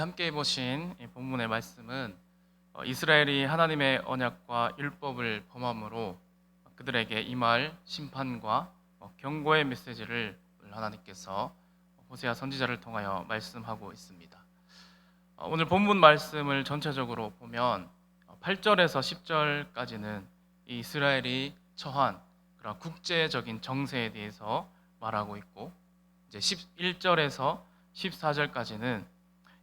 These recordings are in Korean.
함께 보신 이 본문의 말씀은 어, 이스라엘이 하나님의 언약과 율법을 범함으로 그들에게 임할 심판과 어, 경고의 메시지를 하나님께서 호세아 선지자를 통하여 말씀하고 있습니다. 어, 오늘 본문 말씀을 전체적으로 보면 8절에서 10절까지는 이 이스라엘이 처한 그런 국제적인 정세에 대해서 말하고 있고 이제 11절에서 14절까지는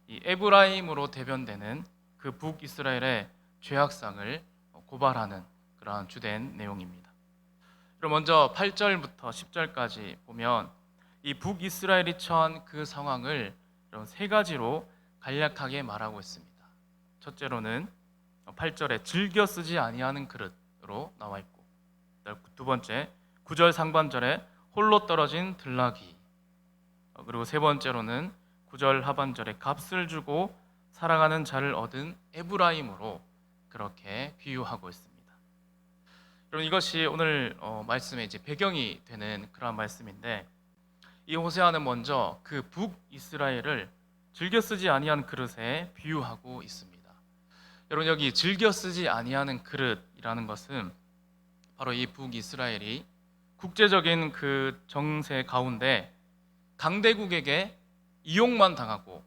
이 에브라임으로 대변되는 그 북이스라엘의 죄악상을 고발하는 그러한 주된 내용입니다. 그럼 먼저 8절부터 10절까지 보면 이 북이스라엘이 처한 그 상황을 이런 세 가지로 간략하게 말하고 있습니다. 첫째로는 8절에 즐겨 쓰지 아니하는 그릇으로 나와 있고 두 번째 9절 상반절에 홀로 떨어진 들나귀 어, 그리고 세 번째로는 9절 하반절에 값을 주고 살아가는 자를 얻은 에브라임으로 그렇게 비유하고 있습니다. 여러분 이것이 오늘 어, 말씀의 이제 배경이 되는 그런 말씀인데 이 호세아는 먼저 그 북이스라엘을 즐겨 쓰지 아니한 그릇에 비유하고 있습니다. 여러분 여기 즐겨 쓰지 아니하는 그릇이라는 것은 바로 이 북이스라엘이 국제적인 그 정세 가운데 강대국에게 이용만 당하고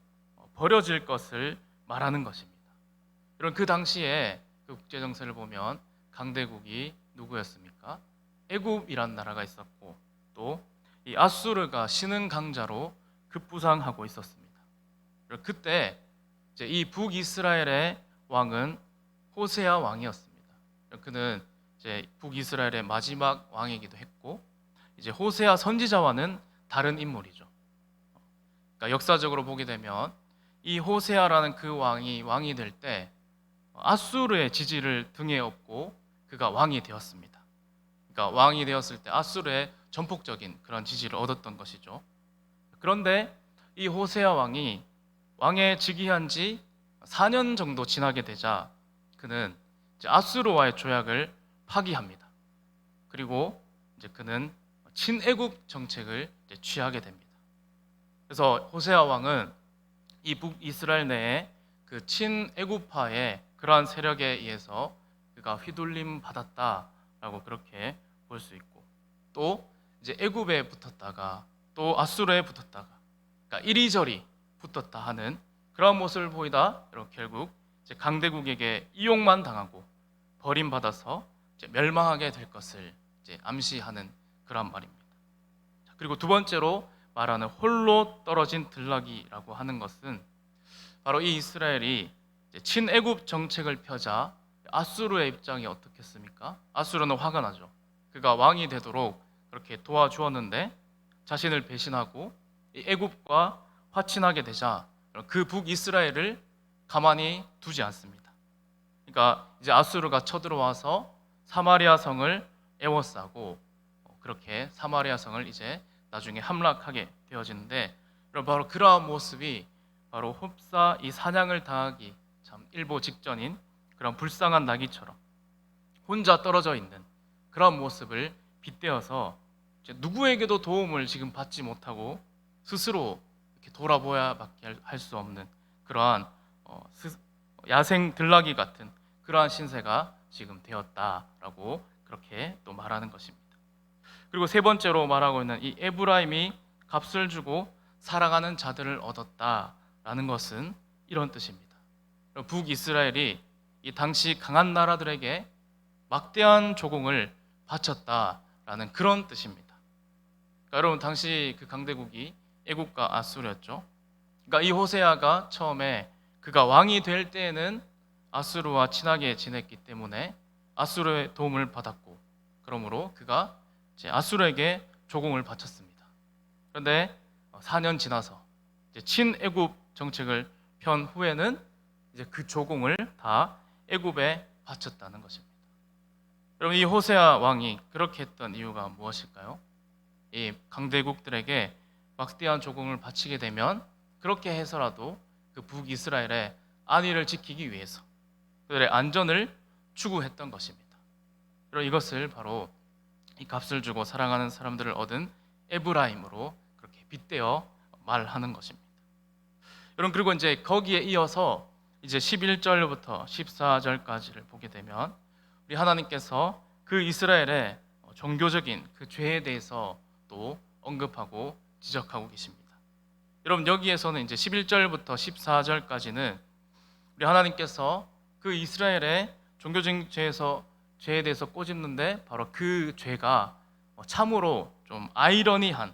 버려질 것을 말하는 것입니다. 여러분 그 당시에 그 국제 정세를 보면 강대국이 누구였습니까? 애굽이란 나라가 있었고 또 이 아수르가 신흥 강자로 급부상하고 있었습니다. 그때 이제 이 북이스라엘의 왕은 호세아 왕이었습니다. 그는 이제 북이스라엘의 마지막 왕이기도 했고 이제 호세아 선지자와는 다른 인물이죠. 그러니까 역사적으로 보게 되면 이 호세아라는 그 왕이 왕이 될 때 아수르의 지지를 등에 업고 그가 왕이 되었습니다. 그러니까 왕이 되었을 때 아수르의 전폭적인 그런 지지를 얻었던 것이죠. 그런데 이 호세아 왕이 왕에 즉위한 지 4년 정도 지나게 되자 그는 아수르와의 조약을 파기합니다. 그리고 이제 그는 친애국 정책을 취하게 됩니다. 그래서 호세아 왕은 이 북이스라엘 내에 그 친애국파의 그러한 세력에 의해서 그가 휘둘림 받았다라고 그렇게 볼 수 있고 또 이제 애굽에 붙었다가 또 아수르에 붙었다가 그러니까 이리저리 붙었다 하는 그런 모습을 보이다 이렇게 결국 이제 강대국에게 이용만 당하고 버림받아서 이제 멸망하게 될 것을 이제 암시하는 그런 말입니다. 그리고 두 번째로 말하는 홀로 떨어진 들락이라고 하는 것은 바로 이 이스라엘이 친애굽 정책을 펴자 아수르의 입장이 어떻겠습니까? 아수르는 화가 나죠. 그가 왕이 되도록 그렇게 도와주었는데 자신을 배신하고 애굽과 화친하게 되자 그 북이스라엘을 가만히 두지 않습니다. 그러니까 이제 아수르가 쳐들어와서 사마리아 성을 에워싸고 그렇게 사마리아 성을 이제 나중에 함락하게 되어지는데 바로 그러한 모습이 바로 홉사 이 사냥을 당하기 참 일보 직전인 그런 불쌍한 나귀처럼 혼자 떨어져 있는 그런 모습을 빗대어서 누구에게도 도움을 지금 받지 못하고 스스로 이렇게 돌아보야밖에 할 수 없는 그러한 어, 야생 들나귀 같은 그러한 신세가 지금 되었다라고 그렇게 또 말하는 것입니다. 그리고 세 번째로 말하고 있는 이 에브라임이 값을 주고 살아가는 자들을 얻었다라는 것은 이런 뜻입니다. 북이스라엘이 이 당시 강한 나라들에게 막대한 조공을 바쳤다라는 그런 뜻입니다. 그러니까 여러분 당시 그 강대국이 애국과 아수르였죠. 그러니까 이 호세아가 처음에 그가 왕이 될 때에는 아수르와 친하게 지냈기 때문에 아수르의 도움을 받았고 그러므로 그가 아수르에게 조공을 바쳤습니다. 그런데 4년 지나서 친애굽 정책을 편 후에는 이제 그 조공을 다 애굽에 바쳤다는 것입니다. 여러분 이 호세아 왕이 그렇게 했던 이유가 무엇일까요? 이 강대국들에게 막대한 조공을 바치게 되면 그렇게 해서라도 그 북이스라엘의 안위를 지키기 위해서 그들의 안전을 추구했던 것입니다. 그리고 이것을 바로 이 값을 주고 사랑하는 사람들을 얻은 에브라임으로 그렇게 빗대어 말하는 것입니다. 여러분 그리고 이제 거기에 이어서 이제 11절부터 14절까지를 보게 되면 우리 하나님께서 그 이스라엘의 종교적인 그 죄에 대해서 또 언급하고 지적하고 계십니다. 여러분 여기에서는 이제 11절부터 14절까지는 우리 하나님께서 그 이스라엘의 종교적인 죄에서 죄에 대해서 꼬집는데 바로 그 죄가 참으로 좀 아이러니한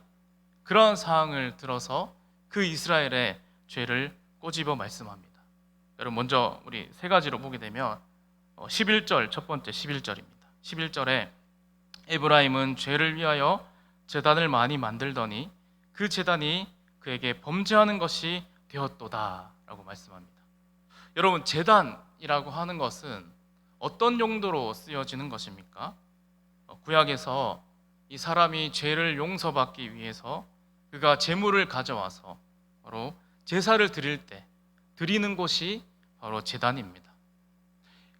그런 사항을 들어서 그 이스라엘의 죄를 꼬집어 말씀합니다. 여러분 먼저 우리 세 가지로 보게 되면 11절 첫 번째 11절입니다. 11절에 에브라임은 죄를 위하여 제단을 많이 만들더니 그 제단이 그에게 범죄하는 것이 되었도다라고 말씀합니다. 여러분 제단이라고 하는 것은 어떤 용도로 쓰여지는 것입니까? 어, 구약에서 이 사람이 죄를 용서받기 위해서 그가 제물을 가져와서 바로 제사를 드릴 때 드리는 곳이 바로 제단입니다.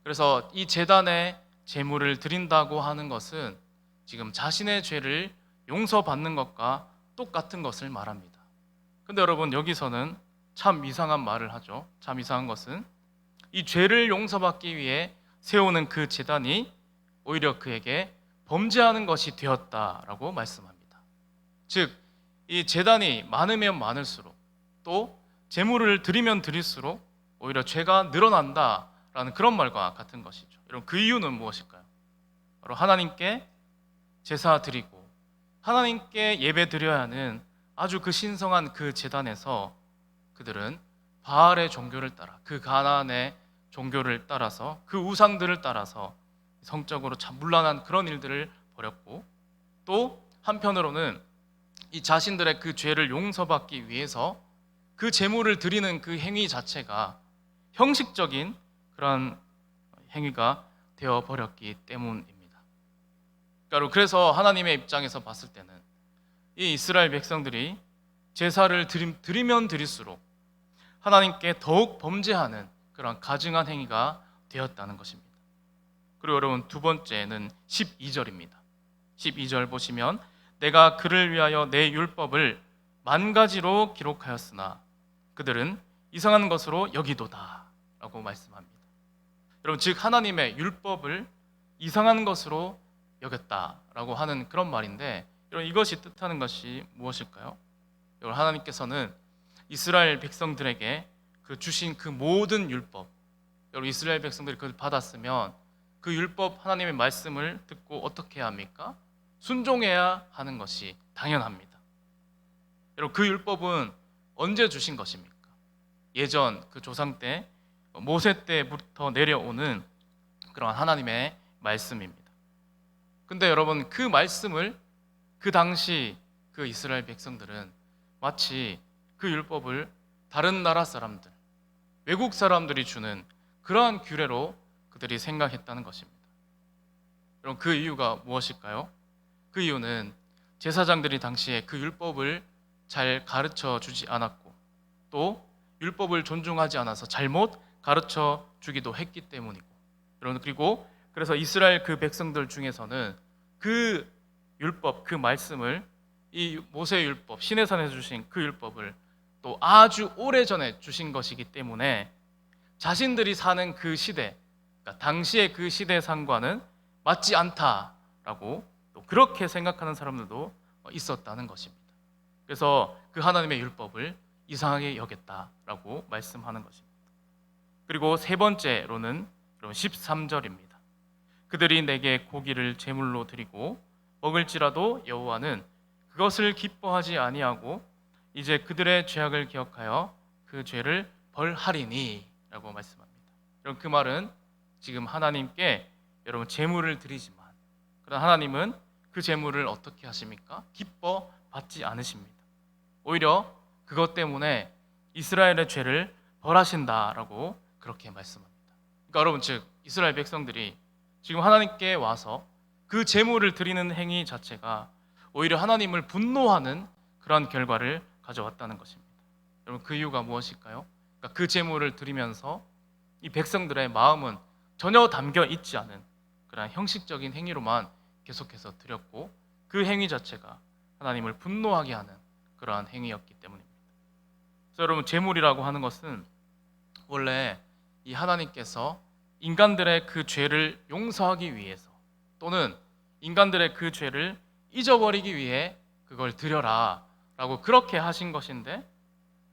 그래서 이 제단에 제물을 드린다고 하는 것은 지금 자신의 죄를 용서받는 것과 똑같은 것을 말합니다. 근데 여러분 여기서는 참 이상한 말을 하죠. 참 이상한 것은 이 죄를 용서받기 위해 세우는 그 제단이 오히려 그에게 범죄하는 것이 되었다라고 말씀합니다. 즉, 이 제단이 많으면 많을수록 또 제물을 드리면 드릴수록 오히려 죄가 늘어난다라는 그런 말과 같은 것이죠. 여러분 그 이유는 무엇일까요? 바로 하나님께 제사 드리고 하나님께 예배 드려야 하는 아주 그 신성한 그 제단에서 그들은 바알의 종교를 따라 그 가나안의 종교를 따라서 그 우상들을 따라서 성적으로 참 문란한 그런 일들을 벌였고 또 한편으로는 이 자신들의 그 죄를 용서받기 위해서 그 제물을 드리는 그 행위 자체가 형식적인 그런 행위가 되어 버렸기 때문입니다. 그러니까 그래서 하나님의 입장에서 봤을 때는 이 이스라엘 백성들이 제사를 드리면 드릴수록 하나님께 더욱 범죄하는 그런 가증한 행위가 되었다는 것입니다. 그리고 여러분 두 번째는 12절입니다. 12절 보시면 내가 그를 위하여 내 율법을 만 가지로 기록하였으나 그들은 이상한 것으로 여기도다라고 말씀합니다. 여러분 즉 하나님의 율법을 이상한 것으로 여겼다라고 하는 그런 말인데 여러분 이것이 뜻하는 것이 무엇일까요? 여러분 하나님께서는 이스라엘 백성들에게 그 주신 그 모든 율법 여러분 이스라엘 백성들이 그걸 받았으면 그 율법 하나님의 말씀을 듣고 어떻게 해야 합니까? 순종해야 하는 것이 당연합니다. 여러분 그 율법은 언제 주신 것입니까? 예전 그 조상 때 모세 때부터 내려오는 그런 하나님의 말씀입니다. 근데 여러분 그 말씀을 그 당시 그 이스라엘 백성들은 마치 그 율법을 다른 나라 사람들, 외국 사람들이 주는 그러한 규례로 그들이 생각했다는 것입니다. 여러분 그 이유가 무엇일까요? 그 이유는 제사장들이 당시에 그 율법을 잘 가르쳐 주지 않았고 또 율법을 존중하지 않아서 잘못 가르쳐 주기도 했기 때문이고 여러분 그리고 그래서 이스라엘 그 백성들 중에서는 그 율법 그 말씀을 이 모세 율법 시내산에서 주신 그 율법을 또 아주 오래 전에 주신 것이기 때문에 자신들이 사는 그 시대 그러니까 당시의 그 시대 상과는 맞지 않다라고 또 그렇게 생각하는 사람들도 있었다는 것입니다. 그래서 그 하나님의 율법을 이상하게 여겼다라고 말씀하는 것입니다. 그리고 세 번째로는 13절입니다. 그들이 내게 고기를 제물로 드리고 먹을지라도 여호와는 그것을 기뻐하지 아니하고 이제 그들의 죄악을 기억하여 그 죄를 벌하리니라고 말씀합니다. 여러분 그 말은 지금 하나님께 여러분 제물을 드리지만 그러나 하나님은 그 제물을 어떻게 하십니까? 기뻐 받지 않으십니다. 오히려 그것 때문에 이스라엘의 죄를 벌하신다라고 그렇게 말씀합니다. 그러니까 여러분 즉 이스라엘 백성들이 지금 하나님께 와서 그 제물을 드리는 행위 자체가 오히려 하나님을 분노하는 그러한 결과를 가져왔다는 것입니다. 여러분 그 이유가 무엇일까요? 그러니까 그 제물을 드리면서 이 백성들의 마음은 전혀 담겨 있지 않은 그런 형식적인 행위로만 계속해서 드렸고 그 행위 자체가 하나님을 분노하게 하는 그러한 행위였기 때문입니다. 그래서 여러분 재물이라고 하는 것은 원래 이 하나님께서 인간들의 그 죄를 용서하기 위해서 또는 인간들의 그 죄를 잊어버리기 위해 그걸 드려라 라고 그렇게 하신 것인데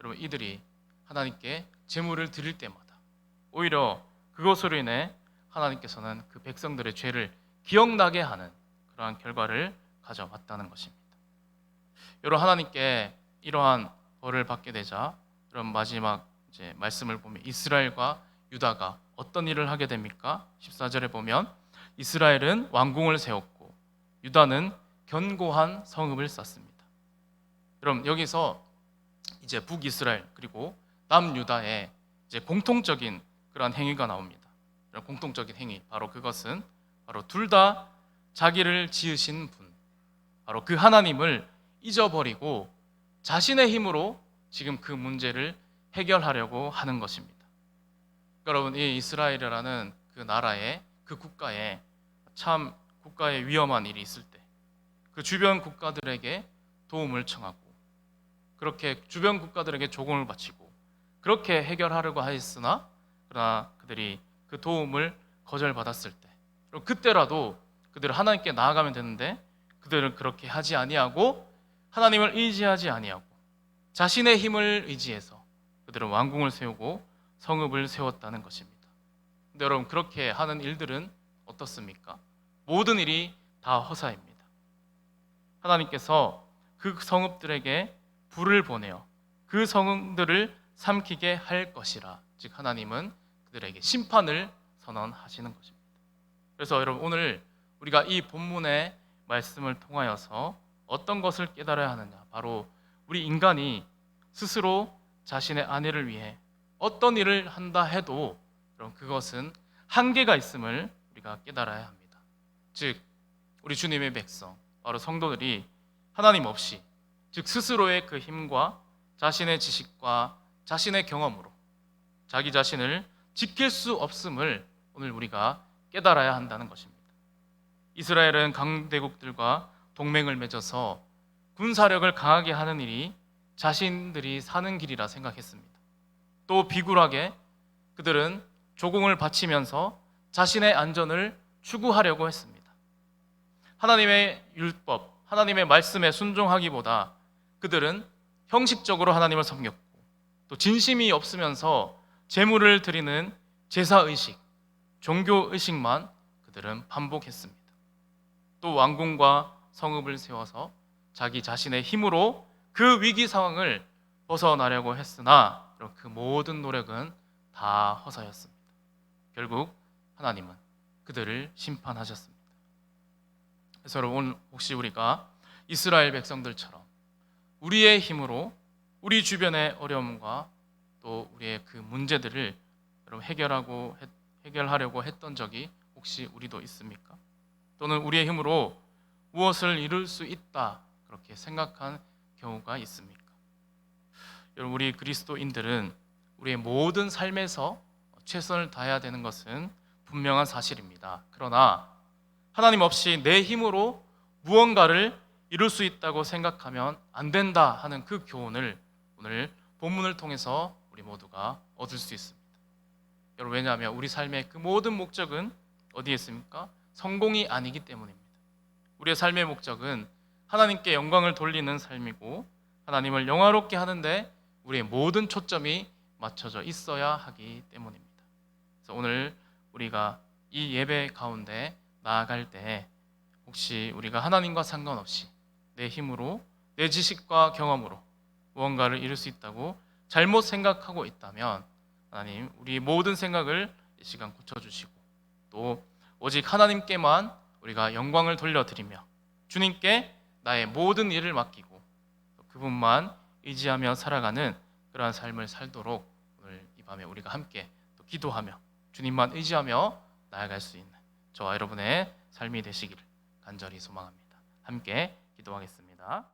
여러분 이들이 하나님께 제물을 드릴 때마다 오히려 그것으로 인해 하나님께서는 그 백성들의 죄를 기억나게 하는 그러한 결과를 가져왔다는 것입니다. 여러분 하나님께 이러한 벌을 받게 되자 그럼 마지막 이제 말씀을 보면 이스라엘과 유다가 어떤 일을 하게 됩니까? 14절에 보면 이스라엘은 왕궁을 세웠고 유다는 견고한 성읍을 쌓습니다. 그럼 여기서 이제 북이스라엘 그리고 남유다의 이제 공통적인 그러한 행위가 나옵니다. 공통적인 행위 바로 그것은 바로 둘 다 자기를 지으신 분 바로 그 하나님을 잊어버리고 자신의 힘으로 지금 그 문제를 해결하려고 하는 것입니다. 여러분 이 이스라엘이라는 그 나라에 그 국가에 참 국가에 위험한 일이 있을 때 그 주변 국가들에게 도움을 청하고 그렇게 주변 국가들에게 조공을 바치고 그렇게 해결하려고 하였으나 그러나 그들이 그 도움을 거절받았을 때 그때라도 그들은 하나님께 나아가면 되는데 그들은 그렇게 하지 아니하고 하나님을 의지하지 아니하고 자신의 힘을 의지해서 그들은 왕궁을 세우고 성읍을 세웠다는 것입니다. 근데 여러분 그렇게 하는 일들은 어떻습니까? 모든 일이 다 허사입니다. 하나님께서 그 성읍들에게 불을 보내어 그 성읍들을 삼키게 할 것이라. 즉 하나님은 그들에게 심판을 선언하시는 것입니다. 그래서 여러분 오늘 우리가 이 본문의 말씀을 통하여서 어떤 것을 깨달아야 하느냐? 바로 우리 인간이 스스로 자신의 아내를 위해 어떤 일을 한다 해도 그럼 그것은 한계가 있음을 우리가 깨달아야 합니다. 즉 우리 주님의 백성 바로 성도들이 하나님 없이 즉 스스로의 그 힘과 자신의 지식과 자신의 경험으로 자기 자신을 지킬 수 없음을 오늘 우리가 깨달아야 한다는 것입니다. 이스라엘은 강대국들과 동맹을 맺어서 군사력을 강하게 하는 일이 자신들이 사는 길이라 생각했습니다. 또 비굴하게 그들은 조공을 바치면서 자신의 안전을 추구하려고 했습니다. 하나님의 율법, 하나님의 말씀에 순종하기보다 그들은 형식적으로 하나님을 섬겼고 또 진심이 없으면서 제물을 드리는 제사 의식, 종교 의식만 그들은 반복했습니다. 또 왕궁과 성읍을 세워서 자기 자신의 힘으로 그 위기 상황을 벗어나려고 했으나 그 모든 노력은 다 허사였습니다. 결국 하나님은 그들을 심판하셨습니다. 그래서 여러분 혹시 우리가 이스라엘 백성들처럼 우리의 힘으로 우리 주변의 어려움과 또 우리의 그 문제들을 여러분 해결하고 해결하려고 했던 적이 혹시 우리도 있습니까? 또는 우리의 힘으로 무엇을 이룰 수 있다 그렇게 생각한 경우가 있습니까? 여러분 우리 그리스도인들은 우리의 모든 삶에서 최선을 다해야 되는 것은 분명한 사실입니다. 그러나 하나님 없이 내 힘으로 무언가를 이룰 수 있다고 생각하면 안 된다 하는 그 교훈을 오늘 본문을 통해서 우리 모두가 얻을 수 있습니다. 여러분 왜냐하면 우리 삶의 그 모든 목적은 어디에 있습니까? 성공이 아니기 때문입니다. 우리의 삶의 목적은 하나님께 영광을 돌리는 삶이고 하나님을 영화롭게 하는데 우리의 모든 초점이 맞춰져 있어야 하기 때문입니다. 그래서 오늘 우리가 이 예배 가운데 나아갈 때 혹시 우리가 하나님과 상관없이 내 힘으로 내 지식과 경험으로 무언가를 이룰 수 있다고 잘못 생각하고 있다면 하나님 우리 모든 생각을 이 시간 고쳐주시고 또 오직 하나님께만 우리가 영광을 돌려드리며 주님께 나의 모든 일을 맡기고 그분만 의지하며 살아가는 그러한 삶을 살도록 오늘 이 밤에 우리가 함께 또 기도하며 주님만 의지하며 나아갈 수 있는 저와 여러분의 삶이 되시기를 간절히 소망합니다. 함께 기도하겠습니다.